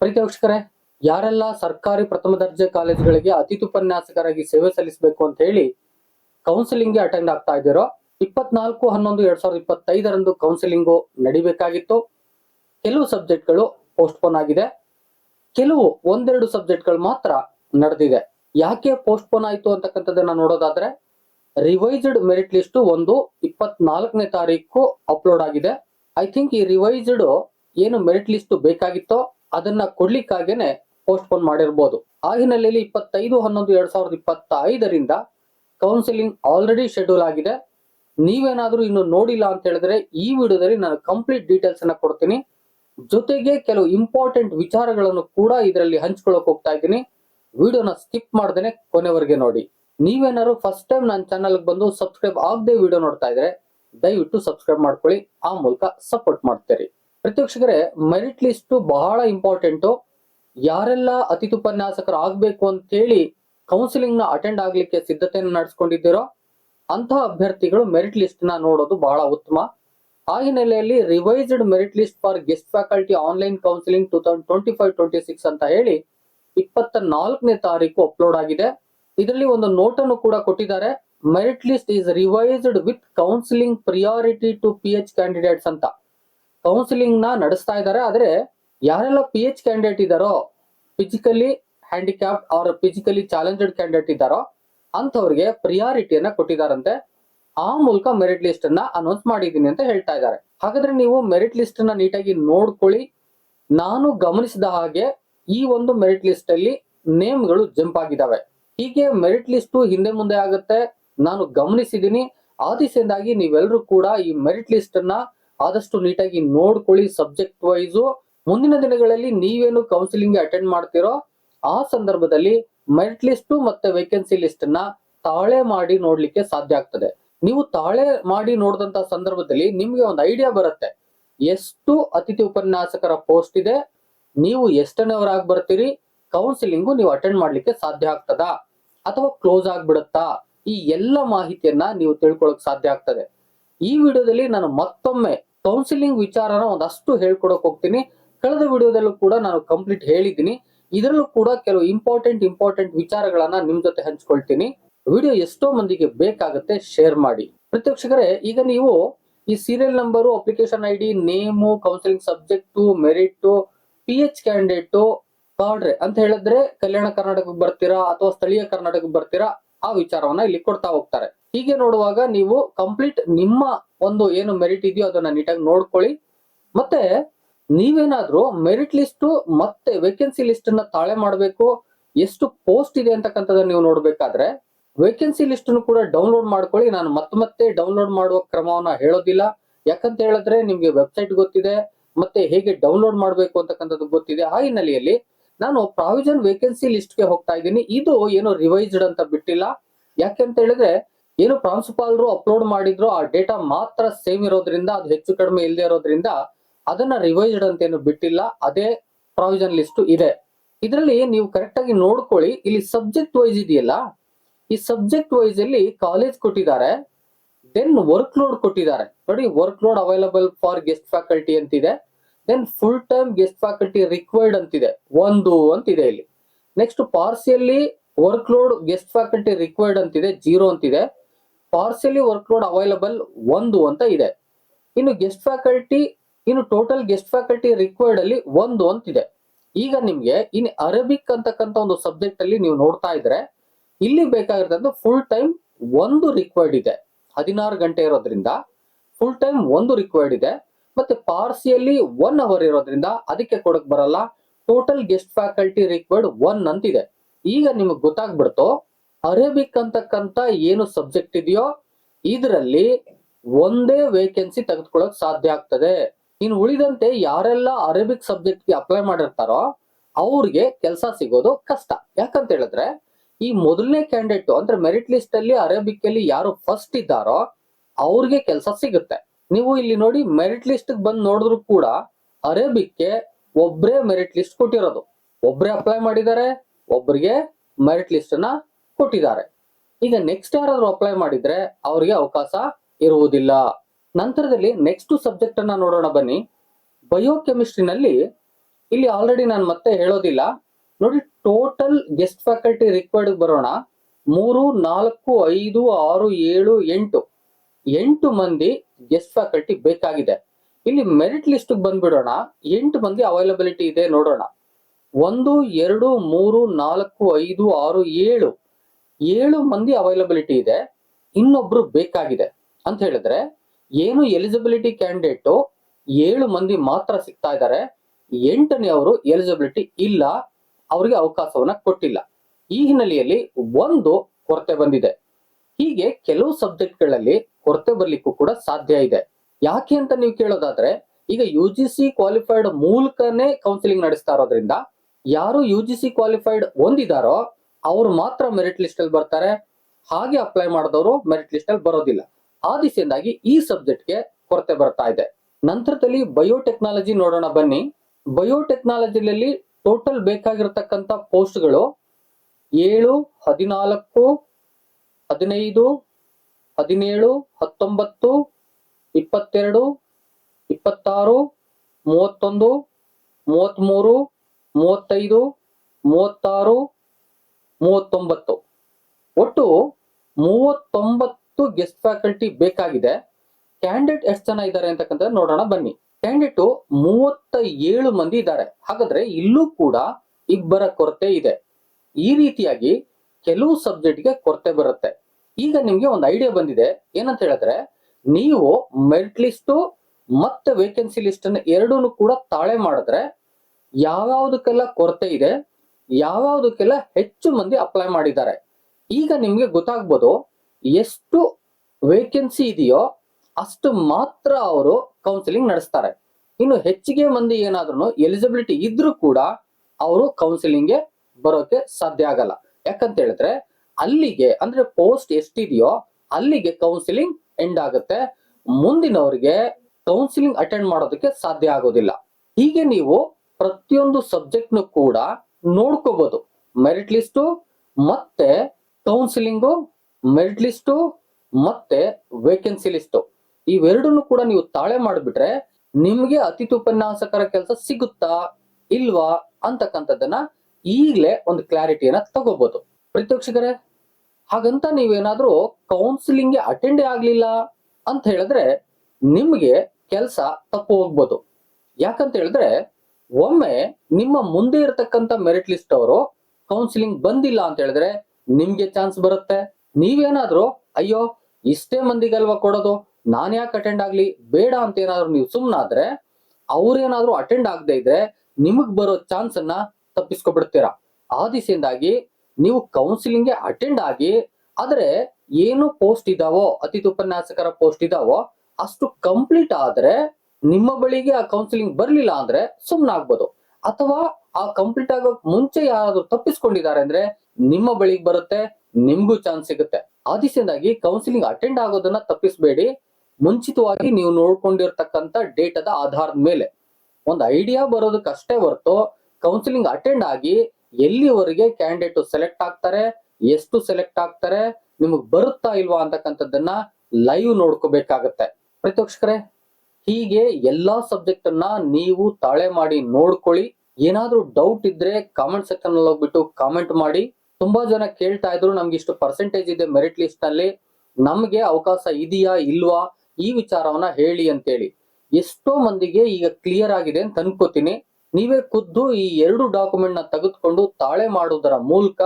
ಪ್ರೀತಿ ಯಾರೆಲ್ಲ ಸರ್ಕಾರಿ ಪ್ರಥಮ ದರ್ಜೆ ಕಾಲೇಜುಗಳಿಗೆ ಅತಿಥಿ ಉಪನ್ಯಾಸಕರಾಗಿ ಸೇವೆ ಸಲ್ಲಿಸಬೇಕು ಅಂತ ಹೇಳಿ ಕೌನ್ಸಿಲಿಂಗ್ಗೆ ಅಟೆಂಡ್ ಆಗ್ತಾ ಇದ್ದೀರೋ, ಇಪ್ಪತ್ನಾಲ್ಕು, ಹನ್ನೊಂದು, ಎರಡ್ ಸಾವಿರದ ಇಪ್ಪತ್ತೈದರಂದು ಕೌನ್ಸಿಲಿಂಗು ನಡಿಬೇಕಾಗಿತ್ತು. ಕೆಲವು ಸಬ್ಜೆಕ್ಟ್ಗಳು ಪೋಸ್ಟ್ಪೋನ್ ಆಗಿದೆ. ಕೆಲವು ಒಂದೆರಡು ಸಬ್ಜೆಕ್ಟ್ಗಳು ಮಾತ್ರ ನಡೆದಿದೆ. ಯಾಕೆ ಪೋಸ್ಟ್ಪೋನ್ ಆಯಿತು ಅಂತಕ್ಕಂಥದ್ದನ್ನ ನೋಡೋದಾದ್ರೆ ರಿವೈಸ್ಡ್ ಮೆರಿಟ್ ಲಿಸ್ಟ್ ಒಂದು ಇಪ್ಪತ್ನಾಲ್ಕನೇ ತಾರೀಕು ಅಪ್ಲೋಡ್ ಆಗಿದೆ. ಐ ಥಿಂಕ್ ಈ ರಿವೈಸ್ಡ್ ಏನು ಮೆರಿಟ್ ಲಿಸ್ಟ್ ಬೇಕಾಗಿತ್ತೋ ಅದನ್ನ ಕೊಡ್ಲಿಕ್ಕಾಗೇನೆ ಪೋಸ್ಟ್ಪೋನ್ ಮಾಡಿರ್ಬೋದು. ಆ ಹಿನ್ನೆಲೆಯಲ್ಲಿ ಇಪ್ಪತ್ತೈದು, ಹನ್ನೊಂದು, ಎರಡ್ ಸಾವಿರದ ಇಪ್ಪತ್ತ ಐದರಿಂದ ಕೌನ್ಸಿಲಿಂಗ್ ಆಲ್ರೆಡಿ ಶೆಡ್ಯೂಲ್ ಆಗಿದೆ. ನೀವೇನಾದ್ರೂ ಇನ್ನು ನೋಡಿಲ್ಲ ಅಂತ ಹೇಳಿದ್ರೆ ಈ ವಿಡಿಯೋದಲ್ಲಿ ನಾನು ಕಂಪ್ಲೀಟ್ ಡೀಟೇಲ್ಸ್ ಅನ್ನ ಕೊಡ್ತೀನಿ. ಜೊತೆಗೆ ಕೆಲವು ಇಂಪಾರ್ಟೆಂಟ್ ವಿಚಾರಗಳನ್ನು ಕೂಡ ಇದರಲ್ಲಿ ಹಂಚ್ಕೊಳ್ಳೋಕೆ ಹೋಗ್ತಾ ಇದ್ದೀನಿ. ವಿಡಿಯೋನ ಸ್ಕಿಪ್ ಮಾಡ್ದೇನೆ ಕೊನೆವರೆಗೆ ನೋಡಿ. ನೀವೇನಾದ್ರು ಫಸ್ಟ್ ಟೈಮ್ ನನ್ನ ಚಾನಲ್ಗೆ ಬಂದು ಸಬ್ಸ್ಕ್ರೈಬ್ ಆಗದೆ ವಿಡಿಯೋ ನೋಡ್ತಾ ಇದ್ರೆ ದಯವಿಟ್ಟು ಸಬ್ಸ್ಕ್ರೈಬ್ ಮಾಡ್ಕೊಳ್ಳಿ. ಆ ಮೂಲಕ ಸಪೋರ್ಟ್ ಮಾಡ್ತೀರಿ. ಪ್ರತ್ಯಕ್ಷಕರೇ ಮೆರಿಟ್ ಲಿಸ್ಟ್ ಬಹಳ ಇಂಪಾರ್ಟೆಂಟು ಯಾರೆಲ್ಲ ಅತಿಥಿ ಉಪನ್ಯಾಸಕರು ಆಗ್ಬೇಕು ಅಂತೇಳಿ ಕೌನ್ಸಿಲಿಂಗ್ನ ಅಟೆಂಡ್ ಆಗ್ಲಿಕ್ಕೆ ಸಿದ್ಧತೆಯನ್ನು ನಡೆಸ್ಕೊಂಡಿದ್ದೀರೋ, ಅಂತಹ ಅಭ್ಯರ್ಥಿಗಳು ಮೆರಿಟ್ ಲಿಸ್ಟ್ನ ನೋಡೋದು ಬಹಳ ಉತ್ತಮ. ಆ ಹಿನ್ನೆಲೆಯಲ್ಲಿ revised merit list for guest faculty online counselling two thousand twenty five twenty six ಅಂತ ಹೇಳಿ ಇಪ್ಪತ್ತ ನಾಲ್ಕನೇ ತಾರೀಕು ಅಪ್ಲೋಡ್ ಆಗಿದೆ. ಇದರಲ್ಲಿ ಒಂದು ನೋಟ್ ಅನ್ನು ಕೂಡ ಕೊಟ್ಟಿದ್ದಾರೆ. Merit list is revised with counselling priority to P H candidates ಅಂತ. ಕೌನ್ಸಿಲಿಂಗ್ನ ನಡೆಸ್ತಾ ಇದ್ದಾರೆ. ಆದ್ರೆ ಯಾರೆಲ್ಲ ಪಿ ಎಚ್ ಕ್ಯಾಂಡಿಡೇಟ್ ಇದ್ದಾರೋ ಫಿಸಿಕಲಿ ಹ್ಯಾಂಡಿಕ್ಯಾಪ್ಡ್ ಅವರ ಫಿಸಿಕಲಿ ಚಾಲೆಂಜಡ್ ಕ್ಯಾಂಡಿಡೇಟ್ ಇದ್ದಾರೋ, ಅಂಥವ್ರಿಗೆ ಪ್ರಿಯಾರಿಟಿಯನ್ನ ಕೊಟ್ಟಿದಾರಂತೆ ಆ ಮೂಲಕ ಮೆರಿಟ್ ಲಿಸ್ಟ್ ಅನ್ನ ಅನೌನ್ಸ್ ಮಾಡಿದ್ದೀನಿ ಅಂತ ಹೇಳ್ತಾ ಇದ್ದಾರೆ. ಹಾಗಾದ್ರೆ ನೀವು ಮೆರಿಟ್ ಲಿಸ್ಟ್ ಅನ್ನ ನೀಟಾಗಿ ನೋಡ್ಕೊಳ್ಳಿ. ನಾನು ಗಮನಿಸಿದ ಹಾಗೆ ಈ ಒಂದು ಮೆರಿಟ್ ಲಿಸ್ಟ್ ಅಲ್ಲಿ ನೇಮ್ಗಳು ಜಂಪ್ ಆಗಿದ್ದಾವೆ. ಹೀಗೆ ಮೆರಿಟ್ ಲಿಸ್ಟ್ ಹಿಂದೆ ಮುಂದೆ ಆಗುತ್ತೆ. ನಾನು ಗಮನಿಸಿದ್ದೀನಿ. ಆ ದಿಸೆಯಿಂದಾಗಿ ನೀವೆಲ್ಲರೂ ಕೂಡ ಈ ಮೆರಿಟ್ ಲಿಸ್ಟ್ ಅನ್ನ ಆದಷ್ಟು ನೀಟಾಗಿ ನೋಡ್ಕೊಳ್ಳಿ ಸಬ್ಜೆಕ್ಟ್ ವೈಸು ಮುಂದಿನ ದಿನಗಳಲ್ಲಿ ನೀವೇನು ಕೌನ್ಸಿಲಿಂಗ್ ಅಟೆಂಡ್ ಮಾಡ್ತಿರೋ ಆ ಸಂದರ್ಭದಲ್ಲಿ ಮೆರಿಟ್ ಲಿಸ್ಟ್ ಮತ್ತೆ ವೇಕೆನ್ಸಿ ಲಿಸ್ಟ್ ತಾಳೆ ಮಾಡಿ ನೋಡ್ಲಿಕ್ಕೆ ಸಾಧ್ಯ ಆಗ್ತದೆ. ನೀವು ತಾಳೆ ಮಾಡಿ ನೋಡಿದಂತ ಸಂದರ್ಭದಲ್ಲಿ ನಿಮ್ಗೆ ಒಂದು ಐಡಿಯಾ ಬರುತ್ತೆ. ಎಷ್ಟು ಅತಿಥಿ ಉಪನ್ಯಾಸಕರ ಪೋಸ್ಟ್ ಇದೆ, ನೀವು ಎಷ್ಟನೇವರಾಗಿ ಬರ್ತೀರಿ ಕೌನ್ಸಿಲಿಂಗು ನೀವು ಅಟೆಂಡ್ ಮಾಡ್ಲಿಕ್ಕೆ ಸಾಧ್ಯ ಆಗ್ತದಾ? ಅಥವಾ ಕ್ಲೋಸ್ ಆಗ್ಬಿಡುತ್ತಾ? ಈ ಎಲ್ಲ ಮಾಹಿತಿಯನ್ನ ನೀವು ತಿಳ್ಕೊಳಕ್ ಸಾಧ್ಯ ಆಗ್ತದೆ. ಈ ವಿಡಿಯೋದಲ್ಲಿ ನಾನು ಮತ್ತೊಮ್ಮೆ ಕೌನ್ಸಿಲಿಂಗ್ ವಿಚಾರನ ಒಂದಷ್ಟು ಹೇಳ್ಕೊಡಕ್ ಹೋಗ್ತೀನಿ. ಕಳೆದ ವಿಡಿಯೋದಲ್ಲೂ ಕೂಡ ನಾನು ಕಂಪ್ಲೀಟ್ ಹೇಳಿದ್ದೀನಿ. ಇದರಲ್ಲೂ ಕೂಡ ಕೆಲವು ಇಂಪಾರ್ಟೆಂಟ್ ಇಂಪಾರ್ಟೆಂಟ್ ವಿಚಾರಗಳನ್ನ ನಿಮ್ ಜೊತೆ ಹಂಚ್ಕೊಳ್ತೀನಿ. ವಿಡಿಯೋ ಎಷ್ಟೋ ಮಂದಿಗೆ ಬೇಕಾಗುತ್ತೆ ಶೇರ್ ಮಾಡಿ. ಪ್ರತ್ಯಕ್ಷಕರೇ, ಈಗ ನೀವು ಈ serial number application I D name counselling subject merit P H candidate ಕಾರ್ಡ್ರೆ ಅಂತ ಹೇಳಿದ್ರೆ ಕಲ್ಯಾಣ ಕರ್ನಾಟಕಕ್ಕೆ ಬರ್ತೀರಾ ಅಥವಾ ಸ್ಥಳೀಯ ಕರ್ನಾಟಕಕ್ಕೆ ಬರ್ತೀರಾ, ಆ ವಿಚಾರವನ್ನ ಇಲ್ಲಿ ಕೊಡ್ತಾ ಹೋಗ್ತಾರೆ. ಹೀಗೆ ನೋಡುವಾಗ ನೀವು ಕಂಪ್ಲೀಟ್ ನಿಮ್ಮ ಒಂದು ಏನು ಮೆರಿಟ್ ಇದೆಯೋ ಅದನ್ನ ನೀಟಾಗಿ ನೋಡ್ಕೊಳ್ಳಿ. ಮತ್ತೆ ನೀವೇನಾದ್ರೂ ಮೆರಿಟ್ ಲಿಸ್ಟ್ ಮತ್ತೆ ವೇಕೆನ್ಸಿ ಲಿಸ್ಟ್ ಅನ್ನ ತಾಳೆ ಮಾಡಬೇಕು, ಎಷ್ಟು ಪೋಸ್ಟ್ ಇದೆ ಅಂತಕ್ಕಂಥದ್ದನ್ನ ನೀವು ನೋಡ್ಬೇಕಾದ್ರೆ ವೇಕೆನ್ಸಿ ಲಿಸ್ಟ್ ಕೂಡ ಡೌನ್ಲೋಡ್ ಮಾಡ್ಕೊಳ್ಳಿ. ನಾನು ಮತ್ತೆ ಮತ್ತೆ ಡೌನ್ಲೋಡ್ ಮಾಡುವ ಕ್ರಮವನ್ನ ಹೇಳೋದಿಲ್ಲ. ಯಾಕಂತ ಹೇಳಿದ್ರೆ ನಿಮ್ಗೆ ವೆಬ್ಸೈಟ್ ಗೊತ್ತಿದೆ, ಮತ್ತೆ ಹೇಗೆ ಡೌನ್ಲೋಡ್ ಮಾಡಬೇಕು ಅಂತಕ್ಕಂಥದ್ದು ಗೊತ್ತಿದೆ. ಆ ಹಿನ್ನೆಲೆಯಲ್ಲಿ ನಾನು ಪ್ರಾವಿಷನ್ ವೇಕೆನ್ಸಿ ಲಿಸ್ಟ್ಗೆ ಹೋಗ್ತಾ ಇದ್ದೀನಿ. ಇದು ಏನು ರಿವೈಸ್ಡ್ ಅಂತ ಬಿಟ್ಟಿಲ್ಲ. ಯಾಕೆ ಅಂತ ಹೇಳಿದ್ರೆ ಏನು ಪ್ರಾಂಶುಪಾಲರು ಅಪ್ಲೋಡ್ ಮಾಡಿದ್ರು ಆ ಡೇಟಾ ಮಾತ್ರ ಸೇಮ್ ಇರೋದ್ರಿಂದ, ಅದು ಹೆಚ್ಚು ಕಡಿಮೆ ಇಲ್ಲದೆ ಇರೋದ್ರಿಂದ ಅದನ್ನ ರಿವೈಸ್ಡ್ ಅಂತ ಏನು ಬಿಟ್ಟಿಲ್ಲ. ಅದೇ ಪ್ರಾವಿಷನ್ ಲಿಸ್ಟ್ ಇದೆ. ಇದರಲ್ಲಿ ನೀವು ಕರೆಕ್ಟ್ ಆಗಿ ನೋಡ್ಕೊಳ್ಳಿ. ಇಲ್ಲಿ ಸಬ್ಜೆಕ್ಟ್ ವೈಸ್ ಇದೆಯಲ್ಲ, ಈ ಸಬ್ಜೆಕ್ಟ್ ವೈಸ್ ಅಲ್ಲಿ ಕಾಲೇಜ್ ಕೊಟ್ಟಿದ್ದಾರೆ ದೆನ್ ವರ್ಕ್ ಲೋಡ್ ಕೊಟ್ಟಿದ್ದಾರೆ. ನೋಡಿ work load available for guest faculty ಅಂತಿದೆ then full time guest faculty required ಅಂತಿದೆ. ಒಂದು ಅಂತಿದೆ ಇಲ್ಲಿ. Next partially work load guest faculty required ಅಂತಿದೆ ಜೀರೋ ಅಂತಿದೆ. ಪಾರ್ಸಿಯಲಿ ವರ್ಕ್ ಲೋಡ್ ಅವೈಲಬಲ್ ಒಂದು ಅಂತ ಇದೆ. ಇನ್ನು ಗೆಸ್ಟ್ ಫ್ಯಾಕಲ್ಟಿ ಇನ್ನು ಟೋಟಲ್ ಗೆಸ್ಟ್ ಫ್ಯಾಕಲ್ಟಿ ರಿಕ್ವೈರ್ಡ್ ಅಲ್ಲಿ ಒಂದು ಅಂತಿದೆ ಈಗ ನಿಮ್ಗೆ ಇನ್ ಅರಬಿಕ್ ಅಂತಕ್ಕಂಥ ಒಂದು ಸಬ್ಜೆಕ್ಟ್ ಅಲ್ಲಿ ನೀವು ನೋಡ್ತಾ ಇದ್ರೆ, ಇಲ್ಲಿ ಬೇಕಾಗಿರೋದು ಫುಲ್ ಟೈಮ್ ಒಂದು ರಿಕ್ವೈರ್ಡ್ ಇದೆ. ಹದಿನಾರು ಗಂಟೆ ಇರೋದ್ರಿಂದ ಫುಲ್ ಟೈಮ್ ಒಂದು ರಿಕ್ವೈರ್ಡ್ ಇದೆ. ಮತ್ತೆ ಪಾರ್ಸಿಯಲ್ಲಿ ಒನ್ ಅವರ್ ಇರೋದ್ರಿಂದ ಅದಕ್ಕೆ ಕೊಡಕ್ ಬರಲ್ಲ. Total guest faculty required one ಅಂತಿದೆ ಈಗ ನಿಮಗೆ ಗೊತ್ತಾಗ್ಬಿಡ್ತು ಅರೇಬಿಕ್ ಅಂತಕ್ಕಂತ ಏನು ಸಬ್ಜೆಕ್ಟ್ ಇದೆಯೋ ಇದರಲ್ಲಿ ಒಂದೇ ವೇಕೆನ್ಸಿ ತೆಗೆದುಕೊಳ್ಳೋಕ್ ಸಾಧ್ಯ ಆಗ್ತದೆ. ಇನ್ನು ಉಳಿದಂತೆ ಯಾರೆಲ್ಲ ಅರೇಬಿಕ್ ಸಬ್ಜೆಕ್ಟ್ಗೆ ಅಪ್ಲೈ ಮಾಡಿರ್ತಾರೋ ಅವ್ರಿಗೆ ಕೆಲಸ ಸಿಗೋದು ಕಷ್ಟ. ಯಾಕಂತ ಹೇಳಿದ್ರೆ ಈ ಮೊದಲನೇ ಕ್ಯಾಂಡಿಡೇಟ್ ಅಂದ್ರೆ ಮೆರಿಟ್ ಲಿಸ್ಟ್ ಅಲ್ಲಿ ಅರೇಬಿಕ್ ಅಲ್ಲಿ ಯಾರು ಫಸ್ಟ್ ಇದ್ದಾರೋ ಅವ್ರಿಗೆ ಕೆಲಸ ಸಿಗುತ್ತೆ. ನೀವು ಇಲ್ಲಿ ನೋಡಿ ಮೆರಿಟ್ ಲಿಸ್ಟ್ ಬಂದು ನೋಡಿದ್ರು ಕೂಡ ಅರೇಬಿಕ್ಗೆ ಒಬ್ರೇ ಮೆರಿಟ್ ಲಿಸ್ಟ್ ಕೊಟ್ಟಿರೋದು. ಒಬ್ರೇ ಅಪ್ಲೈ ಮಾಡಿದ್ದಾರೆ, ಒಬ್ರಿಗೆ ಮೆರಿಟ್ ಲಿಸ್ಟ್ ಅನ್ನ ಕೊಟ್ಟಿದ್ದಾರೆ. ಈಗ ನೆಕ್ಸ್ಟ್ ಯಾರಾದ್ರೂ ಅಪ್ಲೈ ಮಾಡಿದ್ರೆ ಅವರಿಗೆ ಅವಕಾಶ ಇರುವುದಿಲ್ಲ. ನಂತರದಲ್ಲಿ ನೆಕ್ಸ್ಟ್ ಸಬ್ಜೆಕ್ಟ್ ಅನ್ನ ನೋಡೋಣ ಬನ್ನಿ. ಬಯೋಕೆಮಿಸ್ಟ್ರಿನಲ್ಲಿ ಇಲ್ಲಿ ಆಲ್ರೆಡಿ ನಾನು ಮತ್ತೆ ಹೇಳೋದಿಲ್ಲ. ನೋಡಿ ಟೋಟಲ್ ಗೆಸ್ಟ್ ಫ್ಯಾಕಲ್ಟಿ ರಿಕ್ವೈರ್ಡ್ ಬರೋಣ. ಮೂರು, ನಾಲ್ಕು, ಐದು, ಆರು, ಏಳು, ಎಂಟು. ಎಂಟು ಮಂದಿ ಗೆಸ್ಟ್ ಫ್ಯಾಕಲ್ಟಿ ಬೇಕಾಗಿದೆ. ಇಲ್ಲಿ ಮೆರಿಟ್ ಲಿಸ್ಟ್ ಬಂದ್ಬಿಡೋಣ. ಎಂಟು ಮಂದಿ ಅವೈಲಬಿಲಿಟಿ ಇದೆ ನೋಡೋಣ. ಒಂದು, ಎರಡು, ಮೂರು, ನಾಲ್ಕು, ಐದು, ಆರು, ಏಳು. ಏಳು ಮಂದಿ ಅವೈಲಬಿಲಿಟಿ ಇದೆ, ಇನ್ನೊಬ್ರು ಬೇಕಾಗಿದೆ ಅಂತ ಹೇಳಿದ್ರೆ, ಏನು ಎಲಿಜಿಬಿಲಿಟಿ ಕ್ಯಾಂಡಿಡೇಟು ಏಳು ಮಂದಿ ಮಾತ್ರ ಸಿಗ್ತಾ ಇದ್ದಾರೆ, ಎಂಟನೇ ಅವರು ಎಲಿಜಿಬಿಲಿಟಿ ಇಲ್ಲ, ಅವರಿಗೆ ಅವಕಾಶವನ್ನ ಕೊಟ್ಟಿಲ್ಲ. ಈ ಹಿನ್ನೆಲೆಯಲ್ಲಿ ಒಂದು ಕೊರತೆ ಬಂದಿದೆ. ಹೀಗೆ ಕೆಲವು ಸಬ್ಜೆಕ್ಟ್ಗಳಲ್ಲಿ ಕೊರತೆ ಬರ್ಲಿಕ್ಕೂ ಕೂಡ ಸಾಧ್ಯ ಇದೆ. ಯಾಕೆ ಅಂತ ನೀವು ಕೇಳೋದಾದ್ರೆ, ಈಗ ಯು ಜಿ ಸಿ ಕ್ವಾಲಿಫೈಡ್ ಮೂಲಕನೇ ಕೌನ್ಸಿಲಿಂಗ್ ನಡೆಸ್ತಾ ಇರೋದ್ರಿಂದ, ಯಾರು ಯು ಜಿ ಸಿ ಕ್ವಾಲಿಫೈಡ್ ಹೊಂದಿದಾರೋ ಅವ್ರು ಮಾತ್ರ ಮೆರಿಟ್ ಲಿಸ್ಟ್ ಅಲ್ಲಿ ಬರ್ತಾರೆ. ಹಾಗೆ ಅಪ್ಲೈ ಮಾಡಿದವರು ಮೆರಿಟ್ ಲಿಸ್ಟ್ ಅಲ್ಲಿ ಬರೋದಿಲ್ಲ. ಆ ದಿಸೆಯಿಂದಾಗಿ ಈ ಸಬ್ಜೆಕ್ಟ್ಗೆ ಕೊರತೆ ಬರ್ತಾ ಇದೆ. ನಂತರದಲ್ಲಿ ಬಯೋಟೆಕ್ನಾಲಜಿ ನೋಡೋಣ ಬನ್ನಿ. ಬಯೋಟೆಕ್ನಾಲಜಿಯಲ್ಲಿ ಟೋಟಲ್ ಬೇಕಾಗಿರತಕ್ಕಂಥ ಪೋಸ್ಟ್ಗಳು ಏಳು, ಹದಿನಾಲ್ಕು, ಹದಿನೈದು, ಹದಿನೇಳು, ಹತ್ತೊಂಬತ್ತು, ಇಪ್ಪತ್ತೆರಡು, ಇಪ್ಪತ್ತಾರು, ಮೂವತ್ತೊಂದು, ಮೂವತ್ತ್ಮೂರು, ಮೂವತ್ತೈದು, ಮೂವತ್ತಾರು ಮೂವತ್ತೊಂಬತ್ತು. ಒಟ್ಟು ಮೂವತ್ತೊಂಬತ್ತು ಗೆಸ್ಟ್ ಫ್ಯಾಕಲ್ಟಿ ಬೇಕಾಗಿದೆ. ಕ್ಯಾಂಡಿಡೇಟ್ ಎಷ್ಟು ಜನ ಇದ್ದಾರೆ ಅಂತಕ್ಕಂಥದ್ದು ನೋಡೋಣ, ಬನ್ನಿ. ಕ್ಯಾಂಡಿಡೇಟ್ ಮೂವತ್ತ ಏಳು ಮಂದಿ ಇದ್ದಾರೆ. ಹಾಗಾದ್ರೆ ಇಲ್ಲೂ ಕೂಡ ಇಬ್ಬರ ಕೊರತೆ ಇದೆ. ಈ ರೀತಿಯಾಗಿ ಕೆಲವು ಸಬ್ಜೆಕ್ಟ್ಗೆ ಕೊರತೆ ಬರುತ್ತೆ. ಈಗ ನಿಮ್ಗೆ ಒಂದು ಐಡಿಯಾ ಬಂದಿದೆ. ಏನಂತ ಹೇಳಿದ್ರೆ, ನೀವು ಮೆರಿಟ್ ಲಿಸ್ಟು ಮತ್ತೆ ವೇಕೆನ್ಸಿ ಲಿಸ್ಟ್ ಅನ್ನು ಎರಡೂ ಕೂಡ ತಾಳೆ ಮಾಡಿದ್ರೆ ಯಾವ್ಯಾವ್ದಕ್ಕೆಲ್ಲ ಕೊರತೆ ಇದೆ? ಯಾವ್ಯಾವ್ದಕ್ಕೆಲ್ಲ ಹೆಚ್ಚು ಮಂದಿ ಅಪ್ಲೈ ಮಾಡಿದ್ದಾರೆ. ಈಗ ನಿಮ್ಗೆ ಗೊತ್ತಾಗ್ಬೋದು ಎಷ್ಟು ವೇಕೆನ್ಸಿ ಇದೆಯೋ ಅಷ್ಟು ಮಾತ್ರ ಅವರು ಕೌನ್ಸಿಲಿಂಗ್ ನಡೆಸ್ತಾರೆ. ಇನ್ನು ಹೆಚ್ಚಿಗೆ ಮಂದಿ ಏನಾದ್ರೂ ಎಲಿಜಿಬಿಲಿಟಿ ಇದ್ರೂ ಕೂಡ ಅವರು ಕೌನ್ಸಿಲಿಂಗ್ಗೆ ಬರೋಕೆ ಸಾಧ್ಯ ಆಗಲ್ಲ. ಯಾಕಂತ ಹೇಳಿದ್ರೆ ಅಲ್ಲಿಗೆ ಅಂದ್ರೆ ಪೋಸ್ಟ್ ಎಷ್ಟಿದೆಯೋ ಅಲ್ಲಿಗೆ ಕೌನ್ಸಿಲಿಂಗ್ ಎಂಡ್ ಆಗುತ್ತೆ. ಮುಂದಿನವರಿಗೆ ಕೌನ್ಸಿಲಿಂಗ್ ಅಟೆಂಡ್ ಮಾಡೋದಕ್ಕೆ ಸಾಧ್ಯ ಆಗೋದಿಲ್ಲ. ಹೀಗೆ ನೀವು ಪ್ರತಿಯೊಂದು ಸಬ್ಜೆಕ್ಟ್ನು ಕೂಡ ನೋಡ್ಕೋಬಹುದು ಮೆರಿಟ್ ಲಿಸ್ಟು ಮತ್ತೆ ಕೌನ್ಸಿಲಿಂಗು ಮೆರಿಟ್ ಲಿಸ್ಟು ಮತ್ತೆ ವೇಕೆನ್ಸಿ ಲಿಸ್ಟು ಇವೆರಡನ್ನು ಕೂಡ ನೀವು ತಾಳೆ ಮಾಡಿಬಿಟ್ರೆ ನಿಮ್ಗೆ ಅತಿಥಿ ಉಪನ್ಯಾಸಕರ ಕೆಲಸ ಸಿಗುತ್ತಾ ಇಲ್ವಾ ಅಂತಕ್ಕಂಥದ್ದನ್ನ ಈಗಲೇ ಒಂದು ಕ್ಲಾರಿಟಿಯನ್ನ ತಗೋಬಹುದು ಪ್ರತ್ಯಕ್ಷಕರೇ, ಹಾಗಂತ ನೀವೇನಾದ್ರೂ ಕೌನ್ಸಿಲಿಂಗ್ಗೆ ಅಟೆಂಡ್ ಆಗ್ಲಿಲ್ಲ ಅಂತ ಹೇಳಿದ್ರೆ ನಿಮ್ಗೆ ಕೆಲಸ ತಪ್ಪು ಹೋಗ್ಬೋದು. ಯಾಕಂತ ಹೇಳಿದ್ರೆ ಒಮ್ಮೆ ನಿಮ್ಮ ಮುಂದೆ ಇರತಕ್ಕಂತ ಮೆರಿಟ್ ಲಿಸ್ಟ್ ಅವರು ಕೌನ್ಸಿಲಿಂಗ್ ಬಂದಿಲ್ಲ ಅಂತ ಹೇಳಿದ್ರೆ ನಿಮ್ಗೆ ಚಾನ್ಸ್ ಬರುತ್ತೆ. ನೀವೇನಾದ್ರೂ, ಅಯ್ಯೋ, ಇಷ್ಟೇ ಮಂದಿಗಲ್ವಾ ಕೊಡೋದು? ನಾನ್ ಯಾಕೆ ಅಟೆಂಡ್ ಆಗ್ಲಿ? ಬೇಡ ಅಂತ ಏನಾದ್ರು ನೀವು ಸುಮ್ನಾದ್ರೆ, ಅವ್ರೇನಾದ್ರೂ ಅಟೆಂಡ್ ಆಗದೆ ಇದ್ರೆ ನಿಮಗ್ ಬರೋ ಚಾನ್ಸ್ ಅನ್ನ ತಪ್ಪಿಸ್ಕೊಬಿಡ್ತೀರಾ? ಆ ದಿಸೆಯಿಂದಾಗಿ ನೀವು ಕೌನ್ಸಿಲಿಂಗ್ಗೆ ಅಟೆಂಡ್ ಆಗಿ, ಆದ್ರೆ ಏನು ಪೋಸ್ಟ್ ಇದಾವೋ, ಅತಿಥಿ ಉಪನ್ಯಾಸಕರ ಪೋಸ್ಟ್ ಇದಾವೋ, ಅಷ್ಟು ಕಂಪ್ಲೀಟ್ ಆದ್ರೆ ನಿಮ್ಮ ಬಳಿಗೆ ಆ ಕೌನ್ಸಿಲಿಂಗ್ ಬರ್ಲಿಲ್ಲ ಅಂದ್ರೆ ಸುಮ್ನಾಗ್ಬೋದು ಅಥವಾ ಆ ಕಂಪ್ಲೀಟ್ ಆಗೋಕ್ ಮುಂಚೆ ಯಾರಾದ್ರೂ ತಪ್ಪಿಸ್ಕೊಂಡಿದ್ದಾರೆ ಅಂದ್ರೆ ನಿಮ್ಮ ಬಳಿಗೆ ಬರುತ್ತೆ, ನಿಮ್ಗೂ ಚಾನ್ಸ್ ಸಿಗುತ್ತೆ. ಆದಿಸಿಂದಾಗಿ ಕೌನ್ಸಿಲಿಂಗ್ ಅಟೆಂಡ್ ಆಗೋದನ್ನ ತಪ್ಪಿಸ್ಬೇಡಿ. ಮುಂಚಿತವಾಗಿ ನೀವು ನೋಡ್ಕೊಂಡಿರ್ತಕ್ಕಂಥ ಡೇಟಾದ ಆಧಾರದ ಮೇಲೆ. ಒಂದು ಐಡಿಯಾ ಬರೋದಕ್ಕೆ ಅಷ್ಟೇ ಹೊರತು ಕೌನ್ಸಿಲಿಂಗ್ ಅಟೆಂಡ್ ಆಗಿ ಎಲ್ಲಿವರೆಗೆ ಕ್ಯಾಂಡಿಡೇಟ್ ಸೆಲೆಕ್ಟ್ ಆಗ್ತಾರೆ, ಎಷ್ಟು ಸೆಲೆಕ್ಟ್ ಆಗ್ತಾರೆ, ನಿಮಗ್ ಬರುತ್ತಾ ಇಲ್ವಾ ಅಂತಕ್ಕಂಥದ್ದನ್ನ ಲೈವ್ ನೋಡ್ಕೋಬೇಕಾಗತ್ತೆ. ಪ್ರತಿಪಕ್ಷಕರೇ ಹೀಗೆ ಎಲ್ಲಾ ಸಬ್ಜೆಕ್ಟ್ ಅನ್ನ ನೀವು ತಾಳೆ ಮಾಡಿ ನೋಡ್ಕೊಳ್ಳಿ. ಏನಾದ್ರೂ ಡೌಟ್ ಇದ್ರೆ ಕಾಮೆಂಟ್ ಸೆಕ್ಷನ್ ಅಲ್ಲಿ ಹೋಗ್ಬಿಟ್ಟು ಕಾಮೆಂಟ್ ಮಾಡಿ. ತುಂಬಾ ಜನ ಕೇಳ್ತಾ ಇದ್ರು, ನಮ್ಗೆ ಇಷ್ಟು ಪರ್ಸೆಂಟೇಜ್ ಇದೆ ಮೆರಿಟ್ ಲಿಸ್ಟ್ ಅಲ್ಲಿ. ನಮ್ಗೆ ಅವಕಾಶ ಇದೆಯಾ ಇಲ್ವಾ? ಈ ವಿಚಾರವನ್ನ ಹೇಳಿ ಅಂತೇಳಿ. ಎಷ್ಟೋ ಮಂದಿಗೆ ಈಗ ಕ್ಲಿಯರ್ ಆಗಿದೆ ಅಂತ ಅನ್ಕೋತೀನಿ. ನೀವೇ ಖುದ್ದು ಈ ಎರಡು ಡಾಕ್ಯುಮೆಂಟ್ನ ತೆಗೆದುಕೊಂಡು ತಾಳೆ ಮಾಡುವುದರ ಮೂಲಕ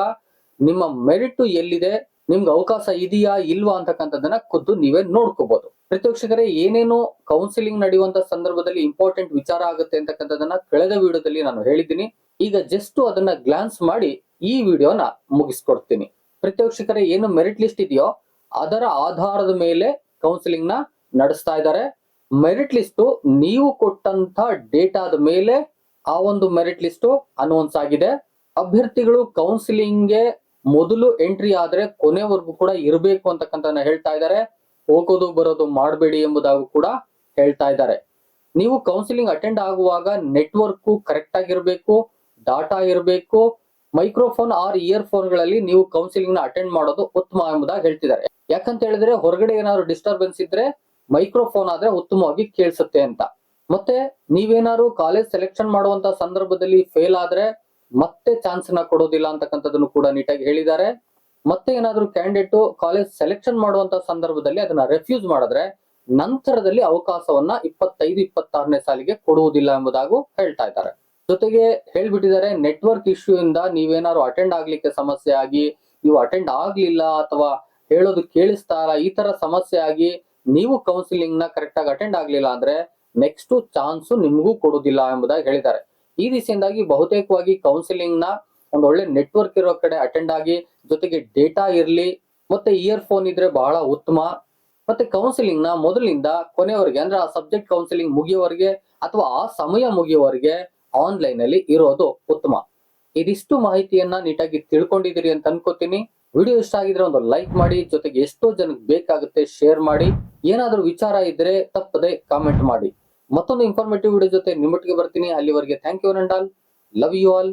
ನಿಮ್ಮ ಮೆರಿಟ್ ಎಲ್ಲಿದೆ? ನಿಮ್ಗೆ ಅವಕಾಶ ಇದೆಯಾ ಇಲ್ವಾ ಅಂತಕ್ಕಂಥದ್ದನ್ನ ಖುದ್ದು ನೀವೇ ನೋಡ್ಕೋಬಹುದು ಪ್ರತಿಪಕ್ಷಕರೇ ಏನೇನು ಕೌನ್ಸಿಲಿಂಗ್ ನಡೆಯುವಂತ ಸಂದರ್ಭದಲ್ಲಿ ಇಂಪಾರ್ಟೆಂಟ್ ವಿಚಾರ ಆಗುತ್ತೆ ಅಂತಕ್ಕಂಥದ್ದನ್ನ ಕಳೆದ ವಿಡಿಯೋದಲ್ಲಿ ನಾನು ಹೇಳಿದ್ದೀನಿ. ಈಗ ಜಸ್ಟ್ ಅದನ್ನ ಗ್ಲಾನ್ಸ್ ಮಾಡಿ ಈ ವಿಡಿಯೋನ ಮುಗಿಸ್ಕೊಡ್ತೀನಿ. ಪ್ರತಿಪಕ್ಷಕರೇ ಏನು ಮೆರಿಟ್ ಲಿಸ್ಟ್ ಇದೆಯೋ, ಅದರ ಆಧಾರದ ಮೇಲೆ ಕೌನ್ಸಿಲಿಂಗ್ನ ನಡೆಸ್ತಾ ಇದ್ದಾರೆ. ಮೆರಿಟ್ ಲಿಸ್ಟ್ ನೀವು ಕೊಟ್ಟಂತ ಡೇಟಾದ ಮೇಲೆ ಆ ಒಂದು ಮೆರಿಟ್ ಲಿಸ್ಟ್ ಅನೌನ್ಸ್ ಆಗಿದೆ. ಅಭ್ಯರ್ಥಿಗಳು ಕೌನ್ಸಿಲಿಂಗ್ಗೆ ಮೊದಲು ಎಂಟ್ರಿ ಆದ್ರೆ ಕೊನೆವರೆಗೂ ಕೂಡ ಇರಬೇಕು ಅಂತಕ್ಕಂಥ ಹೇಳ್ತಾ ಇದ್ದಾರೆ. ಹೋಗೋದು ಬರೋದು ಮಾಡಬೇಡಿ ಎಂಬುದಾಗೂ ಕೂಡ ಹೇಳ್ತಾ ಇದ್ದಾರೆ. ನೀವು ಕೌನ್ಸಿಲಿಂಗ್ ಅಟೆಂಡ್ ಆಗುವಾಗ ನೆಟ್ವರ್ಕ್ ಕರೆಕ್ಟ್ ಆಗಿರಬೇಕು ಡಾಟಾ ಇರಬೇಕು ಮೈಕ್ರೋಫೋನ್ ಆರ್ ಇಯರ್ ಫೋನ್ಗಳಲ್ಲಿ ನೀವು ಕೌನ್ಸಿಲಿಂಗ್ನ ಅಟೆಂಡ್ ಮಾಡೋದು ಉತ್ತಮ ಎಂಬುದಾಗಿ ಹೇಳ್ತಿದ್ದಾರೆ. ಯಾಕಂತ ಹೇಳಿದ್ರೆ ಹೊರಗಡೆ ಏನಾದ್ರು ಡಿಸ್ಟರ್ಬೆನ್ಸ್ ಇದ್ರೆ ಮೈಕ್ರೋಫೋನ್ ಆದ್ರೆ ಉತ್ತಮವಾಗಿ ಕೇಳಿಸುತ್ತೆ ಅಂತ. ಮತ್ತೆ ನೀವೇನಾದ್ರು ಕಾಲೇಜ್ ಸೆಲೆಕ್ಷನ್ ಮಾಡುವಂತ ಸಂದರ್ಭದಲ್ಲಿ ಫೇಲ್ ಆದ್ರೆ ಮತ್ತೆ ಚಾನ್ಸ್ನ ಕೊಡೋದಿಲ್ಲ ಅಂತಕ್ಕಂಥದ್ದನ್ನು ಕೂಡ ನೀಟಾಗಿ ಹೇಳಿದ್ದಾರೆ. ಮತ್ತೆ ಏನಾದ್ರು ಕ್ಯಾಂಡಿಡೇಟ್ ಕಾಲೇಜ್ ಸೆಲೆಕ್ಷನ್ ಮಾಡುವಂತ ಸಂದರ್ಭದಲ್ಲಿ ಅದನ್ನ ರೆಫ್ಯೂಸ್ ಮಾಡಿದ್ರೆ ನಂತರದಲ್ಲಿ ಅವಕಾಶವನ್ನ ಇಪ್ಪತ್ತೈದು, ಇಪ್ಪತ್ತಾರನೇ ಸಾಲಿಗೆ ಕೊಡುವುದಿಲ್ಲ ಎಂಬುದಾಗೂ ಹೇಳ್ತಾ ಇದ್ದಾರೆ. ಜೊತೆಗೆ ಹೇಳ್ಬಿಟ್ಟಿದ್ದಾರೆ ನೆಟ್ವರ್ಕ್ ಇಶ್ಯೂ ಇಂದ ನೀವೇನಾದ್ರು ಅಟೆಂಡ್ ಆಗ್ಲಿಕ್ಕೆ ಸಮಸ್ಯೆ ಆಗಿ, ನೀವು ಅಟೆಂಡ್ ಆಗ್ಲಿಲ್ಲ ಅಥವಾ ಹೇಳೋದು ಕೇಳಿಸ್ತಾ ಈ ತರ ಸಮಸ್ಯೆ ಆಗಿ ನೀವು ಕೌನ್ಸಿಲಿಂಗ್ನ ಕರೆಕ್ಟ್ ಆಗಿ ಅಟೆಂಡ್ ಆಗ್ಲಿಲ್ಲ ಅಂದ್ರೆ ನೆಕ್ಸ್ಟ್ ಚಾನ್ಸ್ ನಿಮಗೂ ಕೊಡುವುದಿಲ್ಲ ಎಂಬುದಾಗಿ ಹೇಳಿದ್ದಾರೆ. ಈ ದಿಸೆಯಿಂದಾಗಿ ಬಹುತೇಕವಾಗಿ ಕೌನ್ಸಿಲಿಂಗ್ನ ಒಂದು ಒಳ್ಳೆ ನೆಟ್ವರ್ಕ್ ಇರೋ ಕಡೆ ಅಟೆಂಡ್ ಆಗಿ ಜೊತೆಗೆ ಡೇಟಾ ಇರಲಿ, ಮತ್ತೆ ಇಯರ್ ಫೋನ್ ಇದ್ರೆ ಬಹಳ ಉತ್ತಮ. ಮತ್ತೆ ಕೌನ್ಸಿಲಿಂಗ್ನ ಮೊದಲಿಂದ ಕೊನೆಯವರೆಗೆ ಅಂದ್ರೆ ಆ ಸಬ್ಜೆಕ್ಟ್ ಕೌನ್ಸಿಲಿಂಗ್ ಮುಗಿಯುವವರೆಗೆ ಅಥವಾ ಆ ಸಮಯ ಮುಗಿಯುವವರೆಗೆ ಆನ್ಲೈನ್ ಅಲ್ಲಿ ಇರೋದು ಉತ್ತಮ. ಇದಿಷ್ಟು ಮಾಹಿತಿಯನ್ನ ನೀಟಾಗಿ ತಿಳ್ಕೊಂಡಿದ್ದೀರಿ ಅಂತ ಅನ್ಕೋತೀನಿ. ವಿಡಿಯೋ ಇಷ್ಟ ಆಗಿದ್ರೆ ಒಂದು ಲೈಕ್ ಮಾಡಿ, ಜೊತೆಗೆ ಎಷ್ಟೋ ಜನಕ್ಕೆ ಬೇಕಾಗುತ್ತೆ ಶೇರ್ ಮಾಡಿ. ಏನಾದ್ರೂ ವಿಚಾರ ಇದ್ರೆ ತಪ್ಪದೆ ಕಾಮೆಂಟ್ ಮಾಡಿ. ಮತ್ತೊಂದು ಇನ್ಫಾರ್ಮೇಟಿವ್ ವಿಡಿಯೋ ಜೊತೆ ನಿಮ್ಮೊಟ್ಟಿಗೆ ಬರ್ತೀನಿ. ಅಲ್ಲಿವರೆಗೆ ಥ್ಯಾಂಕ್ ಯು ನಂಡಾಲ್ ಲವ್ ಯು ಆಲ್